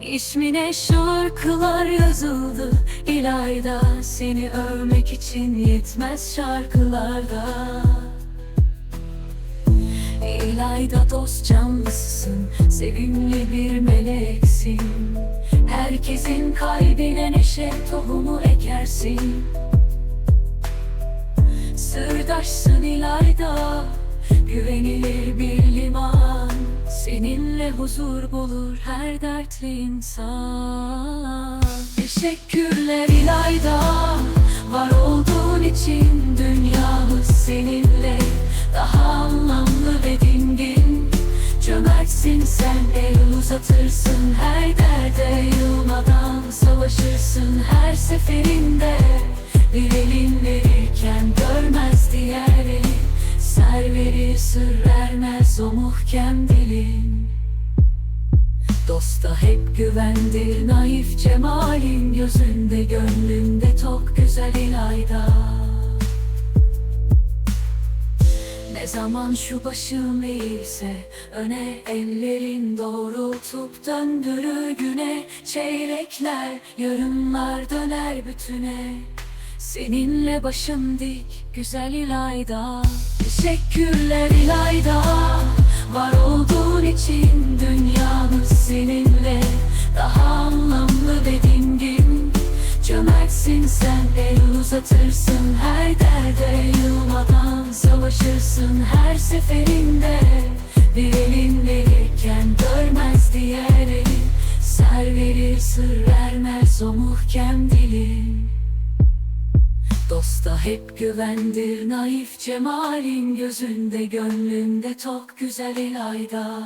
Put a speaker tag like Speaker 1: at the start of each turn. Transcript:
Speaker 1: İsmine şarkılar yazıldı. İlayda Seni övmek için yetmez şarkılarda. İlayda dost canlısısın Sevimli bir meleksin. Herkesin kalbine neşe tohumu ekersin. Sırdaşsın İlayda Güvenilir bir Huzur bulur her dertli insan. Teşekkürler İlayda Var olduğun için dünyamız seninle Daha anlamlı ve dingin. Cömertsin sen el uzatırsın Her derde yılmadan savaşırsın Her seferinde bir elin verirken Görmez diğer eli Ser verir sır vermez o muhkem dilin Dosta hep güvendir naif cemalin Gözünde gönlünde tok güzel ilayda. Ne zaman şu başım eğilse Öne ellerin doğrultup döndürür güne. Çeyrekler yarımlar döner bütüne. Seninle başım dik güzel İlayda. Teşekkürler İlayda el uzatırsın Her derde yılmadan savaşırsın Her seferinde. Bir elin verirken Görmez diğer elin Ser verir sır vermez o muhkem dilin Dosta hep güvendir naif cemalin Gözünde gönlünde tok güzel İlayda